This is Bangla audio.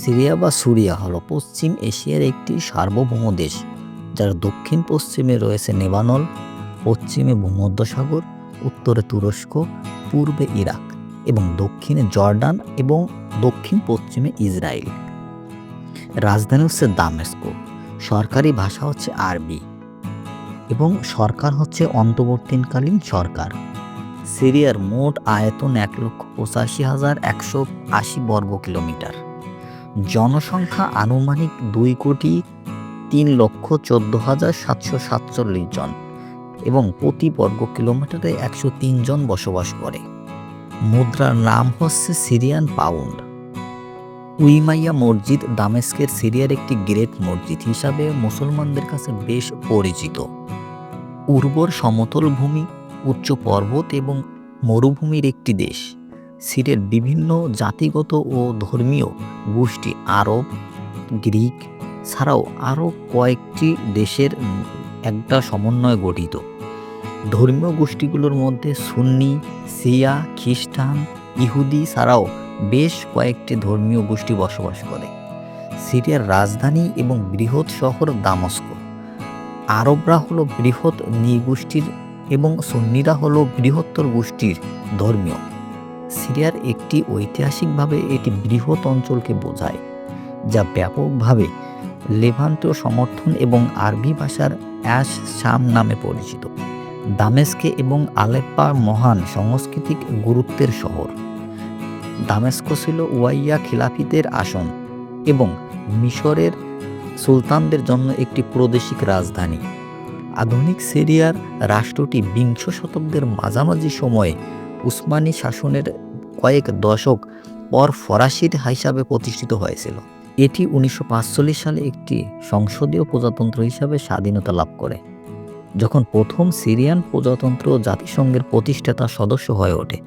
সিরিয়া বা সুরিয়া হলো পশ্চিম এশিয়ার একটি সার্বভৌম দেশ, যার দক্ষিণ পশ্চিমে রয়েছে নেবানল, পশ্চিমে ভূমধ্যসাগর, উত্তরে তুরস্ক, পূর্বে ইরাক এবং দক্ষিণে জর্ডান এবং দক্ষিণ পশ্চিমে ইসরায়েল। রাজধানী হচ্ছে দামেস্কো, সরকারি ভাষা হচ্ছে আরবি এবং সরকার হচ্ছে অন্তর্বর্তীকালীন সরকার। সিরিয়ার মোট আয়তন এক লক্ষ পঁচাশি হাজার একশো আশি বর্গ কিলোমিটার জনসংখ্যা আনুমানিক দুই কোটি তিন লক্ষ চোদ্দ হাজার সাতশো সাতচল্লিশ জন এবং প্রতি বর্গ কিলোমিটারে একশো তিন জন বসবাস করে। মুদ্রার নাম হচ্ছে সিরিয়ান পাউন্ড। উইমাইয়া মসজিদ দামেস্কের সিরিয়ার একটি গ্রেট মসজিদ হিসাবে মুসলমানদের কাছে বেশ পরিচিত। উর্বর সমতল ভূমি, উচ্চ পর্বত এবং মরুভূমির একটি দেশ। সিরিয়ার বিভিন্ন জাতিগত ও ধর্মীয় গোষ্ঠী আরব, গ্রিক ছাড়াও আরও কয়েকটি দেশের একটা সমন্বয়ে গঠিত। ধর্মীয় গোষ্ঠীগুলোর মধ্যে সুন্নি সিয়া খ্রিস্টান, ইহুদি ছাড়াও বেশ কয়েকটি ধর্মীয় গোষ্ঠী বসবাস করে। সিরিয়ার রাজধানী এবং বৃহৎ শহর দামস্ক। আরবরা হলো বৃহৎ নৃগোষ্ঠীর এবং সুন্নিরা হলো বৃহত্তর গোষ্ঠীর ধর্মীয়। সিরিয়ার একটি ঐতিহাসিকভাবে এটি বৃহৎ অঞ্চলকে বোঝায়, যা ব্যাপকভাবে লেভান্তীয় সমর্থন এবং আরবি ভাষার অ্যাশ শাম নামে পরিচিত, দামেস্কে এবং আলেপ্পা মহান সাংস্কৃতিক গুরুত্বের শহর। দামেস্কো ছিল ওয়াইয়া খিলাফিদের আসন এবং মিশরের সুলতানদের জন্য একটি প্রাদেশিক রাজধানী। আধুনিক সিরিয়ার রাষ্ট্রটি বিংশ শতাব্দীর মাঝামাঝি সময়ে উসমানী শাসনের কয়েক দশক পর ফরাসির হিসাবে প্রতিষ্ঠিত হয়েছিল। এটি উনিশশো সালে একটি সংসদীয় প্রজাতন্ত্র হিসাবে স্বাধীনতা লাভ করে, যখন প্রথম সিরিয়ান প্রজাতন্ত্র জাতিসংঘের প্রতিষ্ঠাতা সদস্য হয়ে ওঠে।